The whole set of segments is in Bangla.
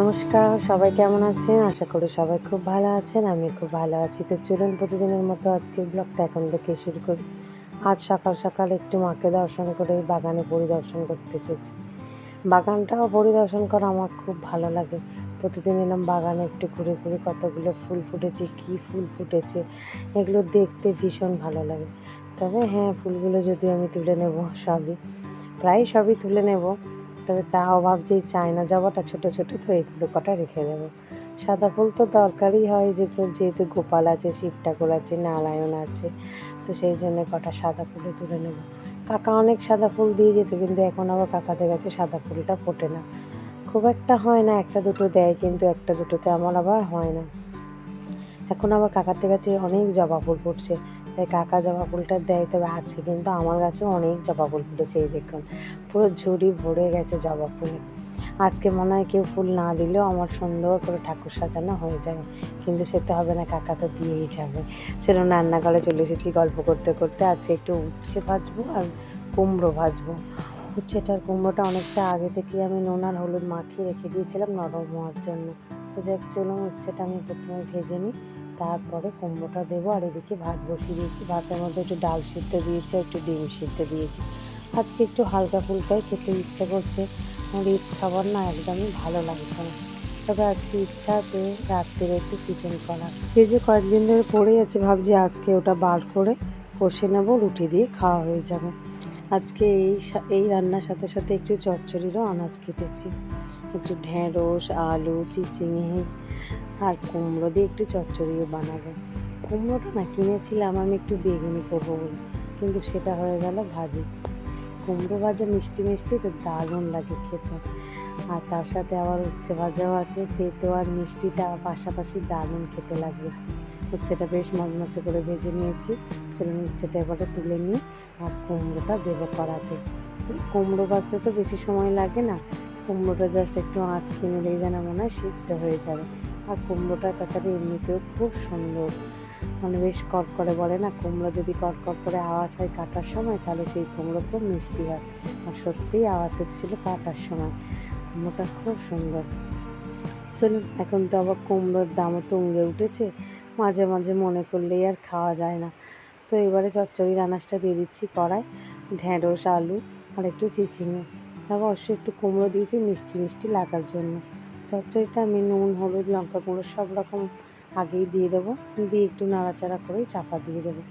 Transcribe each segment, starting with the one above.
নমস্কার, সবাই কেমন আছেন? আশা করি সবাই খুব ভালো আছেন, আমি খুব ভালো আছি। তো চলুন প্রতিদিনের মতো আজকে ব্লগটা এখন থেকে শুরু করি। আজ সকাল সকাল একটু মাকে দর্শন করে বাগানে পরিদর্শন করতে এসেছি বাগানটাও পরিদর্শন করা আমার খুব ভালো লাগে। প্রতিদিন এলাম বাগানে একটু ঘুরে ঘুরে কতগুলো ফুল ফুটেছে, কী ফুল ফুটেছে, এগুলো দেখতে ভীষণ ভালো লাগে। তবে হ্যাঁ ফুলগুলো যদি আমি তুলে নেব সবই, প্রায় সবই তুলে নেব। তবে তাও ভাবছি চায়না জবাটা ছোটো ছোটো তো এগুলো কটা রেখে দেবো। সাদা ফুল তো দরকারই হয় যেগুলো, যেহেতু গোপাল আছে শিব ঠাকুর আছে, নারায়ণ আছে, তো সেই জন্য কটা সাদা ফুলও তুলে নেব। কাকা অনেক সাদা ফুল দিয়ে যেত, কিন্তু এখন আবার কাকাদের কাছে সাদা ফুলটা ফোটে না। খুব একটা হয় না, একটা দুটো দেয়, কিন্তু একটা দুটোতে আমার আবার হয় না। এখন আবার কাকাদের কাছে অনেক জবা ফুল ফুটছে। তাই কাকা জবা ফুলটা দেয়, তবে আছে কিন্তু আমার কাছে অনেক জবা ফুল ফুটেছে, এই দেখুন। পুরো ঝুড়ি ভরে গেছে জবা ফুলে। আজকে মনে হয় কেউ ফুল না দিলেও আমার সুন্দর করে ঠাকুর সাজানো হয়ে যাবে। কিন্তু সে তো হবে না, কাকা তো দিয়েই যাবে। চলুন, রান্নাঘরে চলে এসেছি গল্প করতে করতে। আজকে একটু উচ্ছে ভাজবো আর কুমড়ো ভাজবো। উচ্ছেটার কুমড়োটা অনেকটা আগে থেকে আমি নুন আর হলুদ মাখিয়ে রেখে দিয়েছিলাম নরম হওয়ার জন্য। তো যাক, চলুন, উচ্ছেটা আমি প্রথমে ভেজে নিই। তারপরে কুমড়োটা দেবো আর এদিকে ভাত বসিয়ে দিয়েছি। ভাতের মধ্যে একটু ডাল সিদ্ধ দিয়েছি, একটু ডিম সিদ্ধ দিয়েছি। আজকে একটু হালকা ফুলকাই খেতে ইচ্ছে করছে। রিচ খাবার না একদমই ভালো লাগছে না। তবে আজকে ইচ্ছা আছে রাত্রে একটু চিকেন করা যে কয়েকদিন ধরে পড়ে আছে, ভাবছি আজকে ওটা বার করে কষে নেব, রুটি দিয়ে খাওয়া হয়ে যাবে। আজকে এই এই রান্নার সাথে সাথে একটু চচ্চড়িরও আনাজ কেটেছি। একটু ঢেঁড়স, আলু, চিচিঙে আর কুমড়ো দিয়ে একটু চচ্চড়িও বানাবো। কুমড়োটা না কিনেছিলাম আমি একটু বেগুনি করব বলে। কিন্তু সেটা হয়ে গেল ভাজি। কুমড়ো ভাজা মিষ্টি মিষ্টি তো দারুণ লাগে খেতে। আর তার সাথে আবার উচ্ছে ভাজাও আছে, তেতো আর মিষ্টিটা পাশাপাশি দারুণ খেতে লাগবে। উচ্ছেটা বেশ মচমচে করে ভেজে নিয়েছি। চলুন উচ্ছেটা এবারে তুলে নিয়ে আর কুমড়োটা দেবো কড়াতে। কুমড়ো ভাজতে তো বেশি সময় লাগে না। কুমড়োটা জাস্ট একটু আঁচ কিনে নিলেই যেন মনে হয় সিদ্ধ হয়ে যাবে। আর কুমড়োটা তাছাড়া এমনিতেও খুব সুন্দর। মানে বেশ কড়কড়ে বলে না, কুমড়ো যদি কড়কড় করে আওয়াজ হয় কাটার সময়, তাহলে সেই কুমড়ো খুব মিষ্টি হয়। আর সত্যিই আওয়াজ হচ্ছিল কাটার সময়। কুমড়োটা খুব সুন্দর। চলুন, এখন তো আবার কুমড়োর দামও তো তুঙ্গে উঠেছে। মাঝে মাঝে মনে করলেই আর খাওয়া যায় না। তো এবারে চচ্চড়ির আনাজটা দিয়ে দিচ্ছি কড়ায় ঢেঁড়স, আলু আর একটু চিচিঙে। তারপর অবশ্যই একটু কুমড়ো দিয়েছি মিষ্টি মিষ্টি লাগার জন্য। চচ্চড়িটা আমি নুন, হলুদ, লঙ্কা গুঁড়ো সব রকম আগেই দিয়ে দেবো। দিয়ে একটু নাড়াচাড়া করেই চাপা দিয়ে দেবো।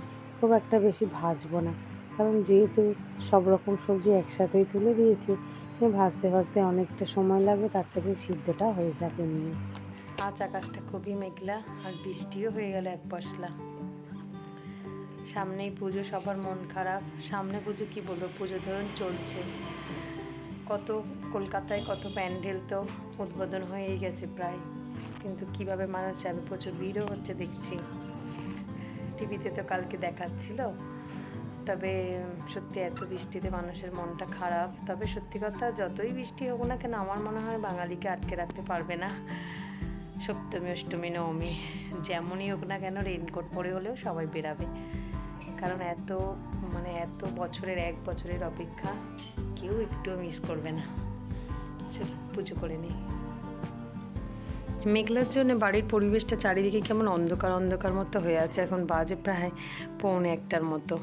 খুব একটা বেশি ভাজবো না। কারণ যেহেতু সব রকম সবজি একসাথেই তুলে দিয়েছি ভাজতে ভাজতে অনেকটা সময় লাগবে, তার থেকে সিদ্ধটা হয়ে যাবে নিয়ে। আজ আকাশটা খুবই মেঘলা আর বৃষ্টিও হয়ে গেল এক পশলা। সামনেই পুজো, সবার মন খারাপ। সামনে পুজো কি বলব? পুজো ধরুন চলছে। কত কলকাতায় কত প্যান্ডেল তো উদ্বোধন হয়েই গেছে প্রায়। কিন্তু কীভাবে মানুষ যাবে প্রচুর ভিড়ও হচ্ছে দেখছি। টিভিতে তো কালকে দেখাচ্ছিল। তবে সত্যি এত বৃষ্টিতে মানুষের মনটা খারাপ। তবে সত্যি কথা, যতই বৃষ্টি হোক না কেন, আমার মনে হয় বাঙালিকে আটকে রাখতে পারবে না। সপ্তমী, অষ্টমী, নবমী, যেমনই হোক না কেন রেনকোট পরে হলেও সবাই বেরাবে। কারণ এত মানে এত বছরের এক বছরের অপেক্ষা, কেউ একটুও মিস করবে না। পুজো করে নিই। মেঘলার জন্য বাড়ির পরিবেশটা চারিদিকে কেমন অন্ধকার অন্ধকার মতো হয়ে আছে। এখন বাজে প্রায় পৌনে একটার মতো।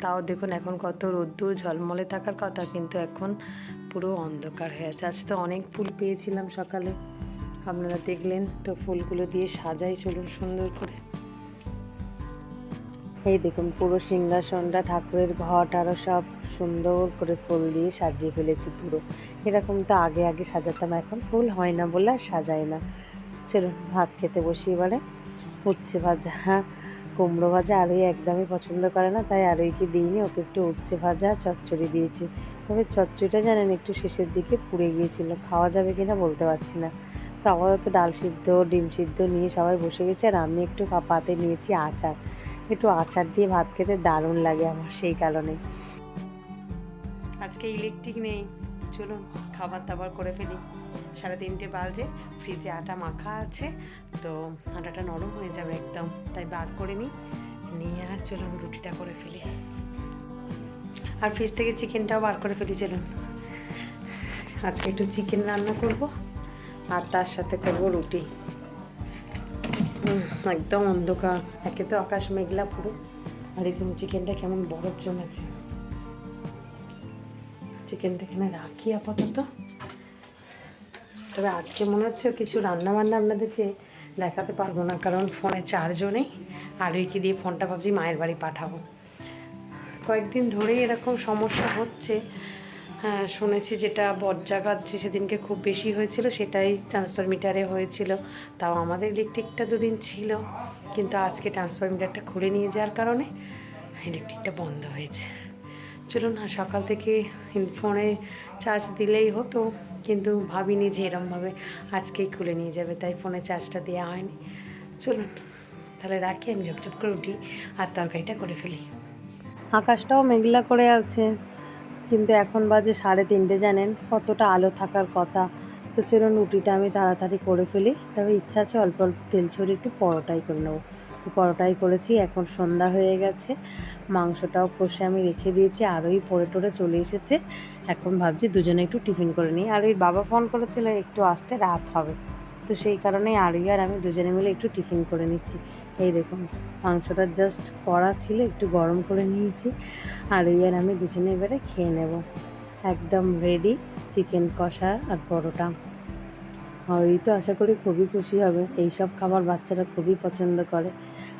তাও দেখুন, এখন কত রোদ্দুর, ঝলমলে থাকার কথা, কিন্তু এখন পুরো অন্ধকার হয়ে আছে। আজ তো অনেক ফুল পেয়েছিলাম সকালে। আপনারা দেখলেন তো ফুলগুলো দিয়ে সাজাই চলুন সুন্দর করে। এই দেখুন, পুরো সিংহাসনটা, ঠাকুরের ঘট আরও সব সুন্দর করে ফুল দিয়ে সাজিয়ে ফেলেছি পুরো। এরকম তো আগে আগে সাজাতাম, এখন ফুল হয় না বলে আর সাজাই না। চলুন, ভাত খেতে বসি এবারে। উচ্ছে ভাজা হ্যাঁ কুমড়ো ভাজা আরোই একদমই পছন্দ করে না, তাই আরোইকে দিইনি, ওকে একটু উচ্ছে ভাজা, চচ্চড়ি দিয়েছি। তবে চচ্চড়িটা জানেন, একটু শেষের দিকে পুড়ে গিয়েছিল, খাওয়া যাবে কিনা বলতে পারছি না। তো আপাতত ডাল সিদ্ধ, ডিম সিদ্ধ নিয়ে সবাই বসে গেছে, আর আমি একটু পাতে নিয়েছি আচার। একটু আচার দিয়ে ভাত খেতে দারুণ লাগে আমার সেই কারণে। আজকে ইলেকট্রিক নেই। চলুন খাবার দাবার করে ফেলি। সাড়ে তিনটে বাজে, ফ্রিজে আটা মাখা আছে, তো আটাটা নরম হয়ে যাবে একদম। তাই বার করে নিই, নিয়ে আর চলুন রুটিটা করে ফেলি। আর ফ্রিজ থেকে চিকেনটাও বার করে ফেলি, চলুন। আজকে একটু চিকেন রান্না করব, আর তার সাথে করব রুটি। একদম অন্ধকার। একে তো আকাশ মেঘলা পুরো। আর এখানে চিকেনটা কেমন বরফ জমেছে। চিকেনটা এখানে রাখি আপাতত। তবে আজকে মনে হচ্ছে কিছু রান্না বান্না আপনাদেরকে দেখাতে পারব না, কারণ ফোনে চার্জও নেই আর ওইকে দিয়ে ফোনটা ভাবছি মায়ের বাড়ি পাঠাবো। কয়েকদিন ধরেই এরকম সমস্যা হচ্ছে। হ্যাঁ শুনেছি যেটা বজ্রাঘাত যে সেদিনকে খুব বেশি হয়েছিল, সেটাই ট্রান্সফরমিটারে হয়েছিল। তাও আমাদের ইলেকট্রিকটা দুদিন ছিল, কিন্তু আজকে ট্রান্সফরমিটারটা খুলে নিয়ে যাওয়ার কারণে ইলেকট্রিকটা বন্ধ হয়েছে। চলুন না সকাল থেকে ফোনে চার্জ দিলেই হতো, কিন্তু ভাবিনি যে এরমভাবে আজকেই খুলে নিয়ে যাবে, তাই ফোনে চার্জটা দেওয়া হয়নি। চলুন, তাহলে রাখি, আমি ঝপঝপ করে উঠি, আর তরকারিটা করে ফেলি। আকাশটাও মেঘলা করে আছে। কিন্তু এখন বাজে সাড়ে তিনটে জানেন, কতটা আলো থাকার কথা। তো চলুন রুটিটা আমি তাড়াতাড়ি করে ফেলি। তবে ইচ্ছা আছে অল্প অল্প তেল ছড়িয়ে একটু পরোটাই করে নেব। পরোটাই করেছি, এখন সন্ধ্যা হয়ে গেছে। মাংসটাও কষে আমি রেখে দিয়েছি আরোই পরে টরে চলে এসেছে। এখন ভাবছি দুজনে একটু টিফিন করে নিই। আর ওই বাবা ফোন করেছিল একটু আসতে, রাত হবে। তো সেই কারণেই আরই আর আমি দুজনে মিলে একটু টিফিন করে নিচ্ছি। এই দেখুন, মাংসটা জাস্ট করা ছিল, একটু গরম করে নিয়েছি। আর এই আর আমি দুজনে এবারে খেয়ে নেব। একদম রেডি চিকেন কষা আর পরোটা। ওই তো আশা করি খুবই খুশি হবে। এই সব খাবার বাচ্চারা খুবই পছন্দ করে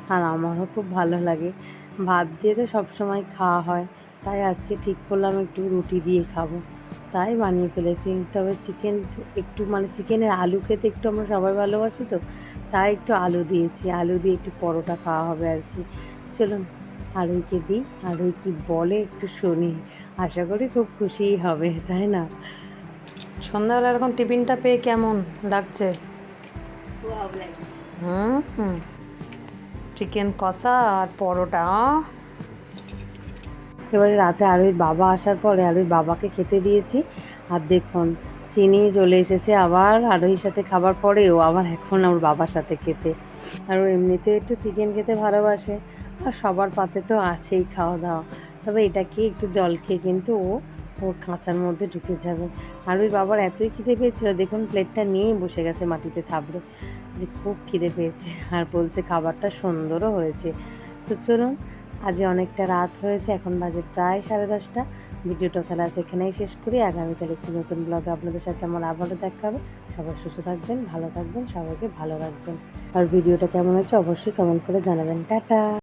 আর আমারও খুব ভালো লাগে। ভাত দিয়ে তো সবসময় খাওয়া হয়, তাই আজকে ঠিক করলাম একটু রুটি দিয়ে খাব। তাই বানিয়ে ফেলেছি। তবে চিকেন একটু মানে চিকেনের আলু খেতে একটু আমরা সবাই ভালোবাসি তো তাই একটু আলু দিয়েছি। আলু দিয়ে একটু পরোটা খাওয়া হবে আর কি। চলুন, আলুইকে দিই। আলুই কি বলে একটু শুনি। আশা করি খুব খুশিই হবে, তাই না? সন্ধ্যাবেলা এরকম টিফিনটা পেয়ে কেমন লাগছে? হুম চিকেন কষা আর পরোটা এবারে রাতে আরুর বাবা আসার পরে আরুর বাবাকে খেতে দিয়েছি। আর দেখুন চিনি চলে এসেছে আবার আরোহীর সাথে খাবার পরেও আবার এখন ওর বাবার সাথে খেতে। আর ও এমনিতে একটু চিকেন খেতে ভালোবাসে, আর সবার পাতে তো আছেই খাওয়া দাওয়া তবে এটাকে একটু জল খেয়ে কিন্তু ও ওর খাঁচার মধ্যে ঢুকে যাবে। আর ওই বাবার এতই খিদে পেয়েছিল, দেখুন প্লেটটা নিয়েই বসে গেছে মাটিতে থাবড়ে, যে খুব খিদে পেয়েছে। আর বলছে খাবারটা সুন্দরও হয়েছে। তো চলুন, আজ অনেকটা রাত হয়েছে, এখন বাজে প্রায় সাড়ে দশটা। ভিডিওটা তাহলে আজ এখানেই শেষ করি। আগামীকাল একটি নতুন ব্লগে আপনাদের সাথে আমার আবারও দেখা হবে। সবাই সুস্থ থাকবেন, ভালো থাকবেন, সবাইকে ভালো রাখবেন। আর ভিডিওটা কেমন হয়েছে অবশ্যই কমেন্ট করে জানাবেন। টাটা!